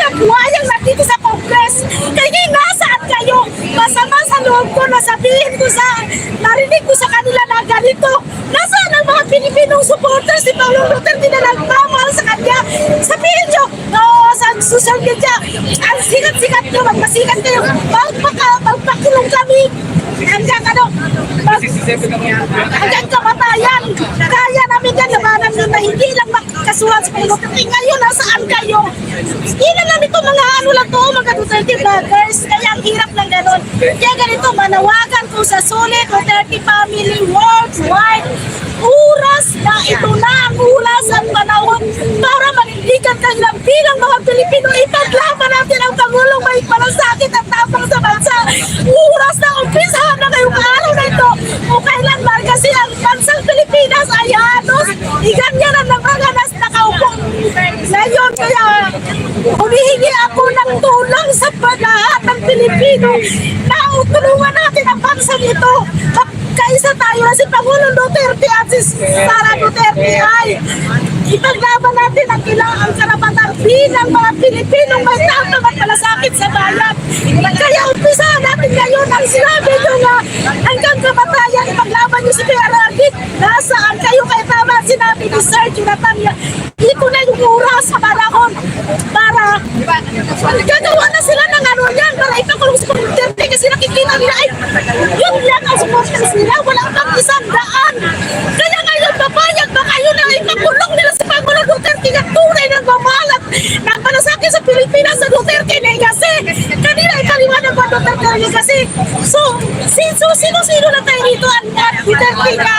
mga buhayang nandito sa Congress. Kaya nasaan kayo? Masama sa loob ko na sabihin ko sa, narinig ko sa kanila na ganito. Nasaan ang mga Pilipinong supporters ni Paulo Duterte na nagmamahal sa kanya? Sabihin nyo, oo, sa social media, ang sikat-sikat nyo, magmasikat kayo, magpaka, magpakulong kami. Hanggang ano, mag, hanggang kamatayan. Kaya namin yan, labanan nyo na hindi lang makasuhan sa Paulo Duterte. Ngayon, nasaan kayo? Hindi lang ito mga ano lang to, mga Duterte vloggers. Kaya ang hirap ng ganun. Kaya ganito, manawagan ko sa Sulit Duterte family worldwide. Oras na ito na ang oras at panahon para manindigan kanilang bilang mga Pilipino. Ipaglaban natin ang Pangulong may palasakit at tapang sa bansa. Oras na umpisahan na ngayong araw na ito. O kailan man kasi ang bansang Pilipinas ay halos iganyan ang nangaganas nakaupo. Ngayon kaya humihingi ako ng tulong sa lahat ng Pilipino na tulungan natin ang bansang ito. Kaisa tayo na si Pangulong Duterte at si Sara Duterte ay ipaglaban natin ang kailangan ang karapatan bilang mga Pilipinong may tapang at malasakit sa bayan. Kaya umpisahan natin ngayon ang sinabi nyo nga hanggang kamatayan ipaglaban nyo si PRRD. Nasaan kayo kay tama sinabi ni Sir Jonathan niya. Ito na yung oras sa panahon para gagawa na sila ng ano yan para ipakulong si Pangulong Duterte kasi nakikita nila ay yun lang ang supporters nila. Wala pang isang daan. Kaya ngayon papayag ba kayo na ipakulong nila si Pangulong Duterte na tunay ng mamalat ng palasakit sa Pilipinas sa Duterte Legacy. Kanina ipaliwanag ko Duterte Legacy. So, sino, sino-sino na tayo dito ang Duterte na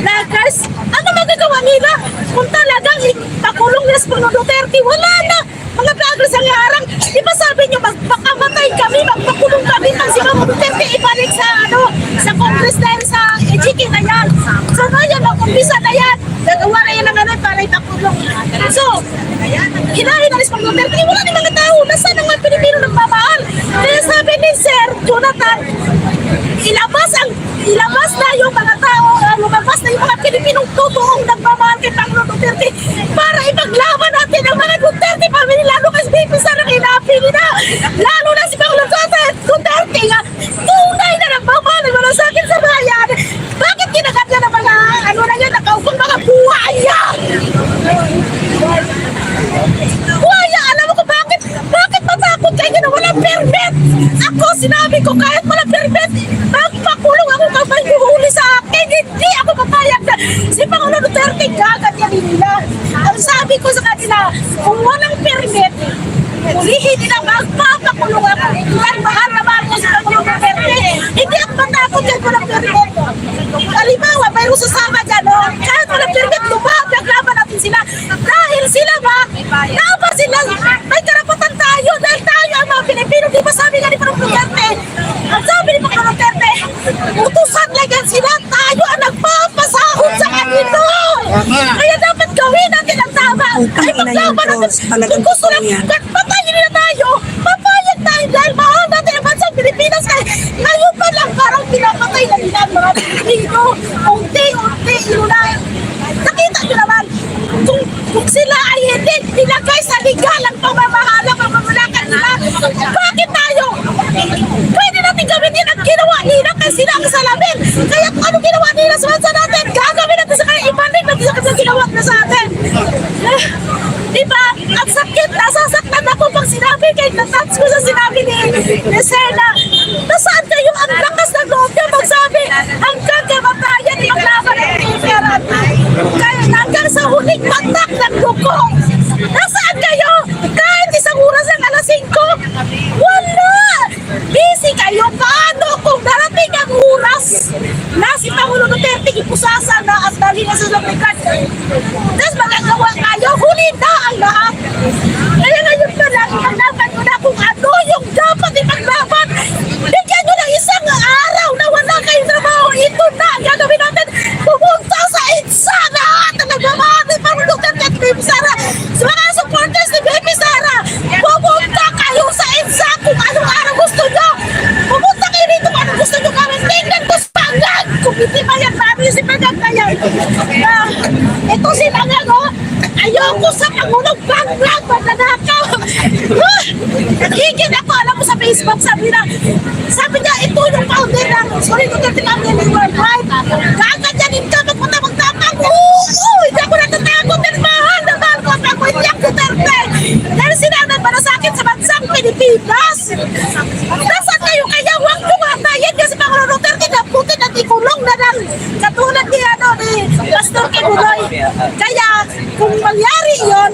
laggers? Ano magagawa nila kung talagang ipakulong nila Pangulong Duterte? Wala na. Mga vloggers ang harang. Di ba sabi nyo, magpakamatay kami, magpakulong kami pag si Pangulong Duterte ibalik sa ano, sa Congress dahil sa EJK na yan. So ngayon, ang umpisa na yan. Gagawa na yan ng ano para ipakulong. So, hinahin na ni Pangulong Duterte. Wala ni Sir Jonathan, ilabas ang ilabas na yung mga tao, uh, lumabas na yung mga Pilipinong totoong Ako, sinabi ko, kahit walang permit, magpakulong ako kapag huli sa akin. Hindi ako papayag na si Pangulo Duterte gaganyanin nila. Ang sabi ko sa kanila, kung walang permit, hulihin nila, magpapakulong ako. Yan, mahal na mahal ko si Pangulo Duterte. Hindi ako matakot kahit walang permit. Halimbawa, mayroong sasama dyan, no? kahit walang permit, lumabag, laban natin sila. Dahil sila ba, dapat sila, may karapatan tayo dahil tayo ang mga Pilipino. Di ba sabi nga ni Pangulo Duterte? Ang sabi ni Pangulo Duterte, utusan lang yan sila, tayo ang nagpapasahod sa kanino. Kaya dapat gawin natin ang tama. Ay maglaban natin. Kung gusto lang, patayin nila tayo, papayag tayo dahil mahal natin ang bansang Pilipinas. Kaya ngayon pa lang parang pinapatay na nila ang mga Pilipino. Unti-unti, yun na. Nakita nyo naman, kung, kung sila ay hindi nilagay sa ligalang pamamahala, pamamalakan nila, bakit tayo? Pwede natin gawin din kasi sila ang salamin. Kaya kung ano ginawa nila sa bansa natin, gagawin natin sa kanya, ibalik natin sa kanya ginawa na sa atin. Eh, di ba? Ang sakit, nasasaktan ako pag sinabi kay natats ko sa sinabi ni, ni Sena. Nasaan kayo ang lakas ng loob niya magsabi hanggang kamatayan maglaban ng. Kaya hanggang sa huling patak ng dugo. Nasaan kayo? Kahit isang oras ang alas 5. Wala! Busy kayo. Paano kung darating ang oras na si Pangulo Duterte ipusasa na at dali na sa lumikan? Tapos magagawa kayo, huli na ang lahat. Kaya ngayon pa lang, ipaglaban ko na kung ano yung dapat ipaglaban. Bigyan nyo ng isang Nagiging ako, alam mo sa Facebook, sabi na, sabi niya, ito yung founder ng, sorry, yung founder ng World Pride. Kaganyanin ka, magpunta magtapang. Oo, oo, hindi ako natatakot ng mahal na mahal ko at ako hindi ako Duterte. Dahil sinanan para sa akin sa bansang Pilipinas. Nasaan kayo kaya huwag tumatayin kasi Pangulong Duterte na puti na ikulong na lang katulad ni ano ni Pastor Kibuloy. Kaya kung mangyari yon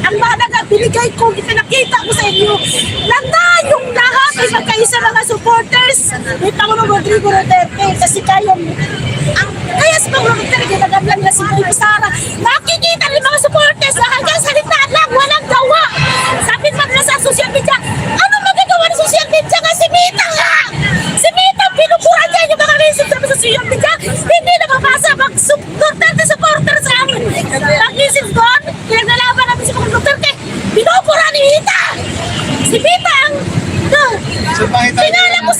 ang mahalaga, binigay ko, ipinakita ko sa inyo na tayong lahat ay magkaisa mga supporters. Ni Pangulong Rodrigo Duterte kasi kayo ang kaya si Pangulong Duterte ginagablan na si Bibi Sara. Nakikita ng mga supporters na hanggang salita lang walang gawa. Sabi pa na sa social media ano magagawa ng social media nga? Si Mita nga! Si Mita pinupura niya yung mga reason sa social media hindi na mabasa mag Duterte supporters ang pag-isip doon pinaglalaban natin si Pangulong Duterte pinupura ni Mita si Mita ang Kinala mo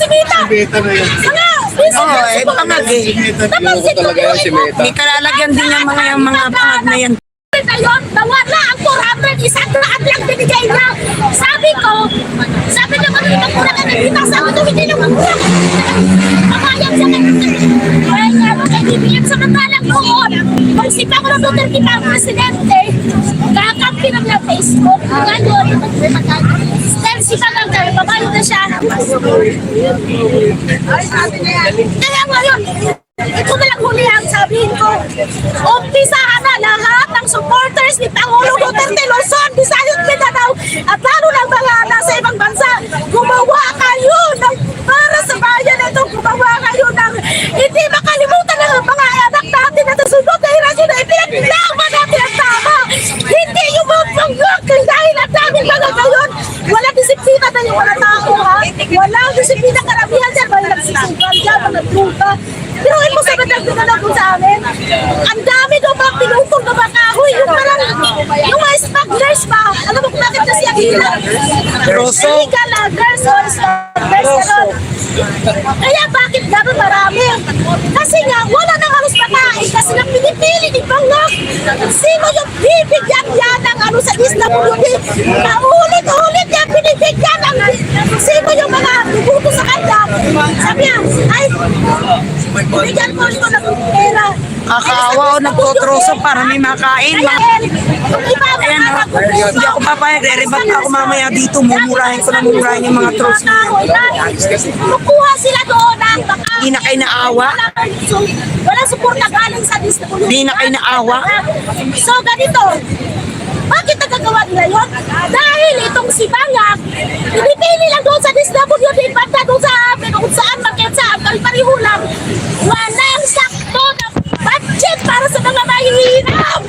si Mita! Beta na yun. Mga, Oo, eh, pangag eh. Napansin ko Talaga yan si Meta. May kalalagyan din yung mga yung mga pangag na yan. Ngayon, nawala ang 400, isang daan lang binigay niya. Sabi ko, sabi niya kami magkurang ka nagkita, sabi ko, hindi na sa kanya. Kaya nga, kay BBM sa matalang noon, kung si Pangulong Duterte pa ang presidente, kakampi ng na Facebook. Ngayon, dahil si Pangulong babayo na siya. Kaya ngayon, ito na lang huli ang sabihin ko. Umpisahan na lahat ng supporters ni Pangulong Duterte Luzon, Visayas, Mindanao, at lalo ng mga nasa ibang bansa. Gumawa kayo ng para sa bayan na ito. Gumawa kayo ng hindi makalimutan ng mga anak natin na susunod na hirasyon na ipinaglaban natin ang tama. Hindi yung mga panggak dahil ang daming mga gayon. Wala disiplina na yung wala tao ha. Wala disiplina karamihan dyan. May nagsisipan dyan, mga truka. Pero sa bandang pinanapon sa amin. Ang dami daw mga pinutol na mga kahoy. Yung parang, yung mga smugglers pa. Alam mo kung bakit kasi ang. Troso. Illegal loggers or smugglers. Kaya bakit gano'n marami? Kasi nga, wala nang halos pakain kasi nang pinipili ni Bangak. Sino yung bibigyan niya ng ano sa SWD? Paulit-ulit niya binibigyan ng sino yung mga bubuto sa kanya. Sabi niya, ay, bigyan ko ito ng pera. Kakaawa o nagtotroso para may makain. Mga, ayan o. Hindi ako papayag. Re-rebat ako mamaya dito. Mumurahin ko na mumurahin yung mga troso. Kumukuha sila doon ng baka. Hindi na kayo naawa. Wala suporta galing sa DSWD. Hindi na kayo naawa. So, ganito. Bakit nagagawa nila yun? Dahil itong si Bangak, pinipili lang doon sa DSWD, banda doon sa amin, kung saan, market saan, pariho lang. Walang sakto na budget para sa mga mahihirap.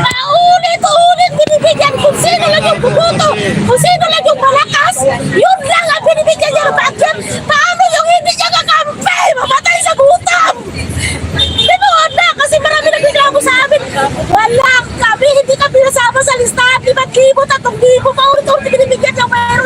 Paulit-ulit binibigyan kung sino lang yung bubuto, kung sino lang yung malakas, yun lang ang binibigyan niya ng budget. Paano yung hindi niya kakampi? Mamatay sa gutom! Tinuod na kasi marami nagreklamo sa amin. Wala kami, hindi kami nasama sa listahan. 5,000, 3,000, paulit-ulit binibigyan niya, mayroon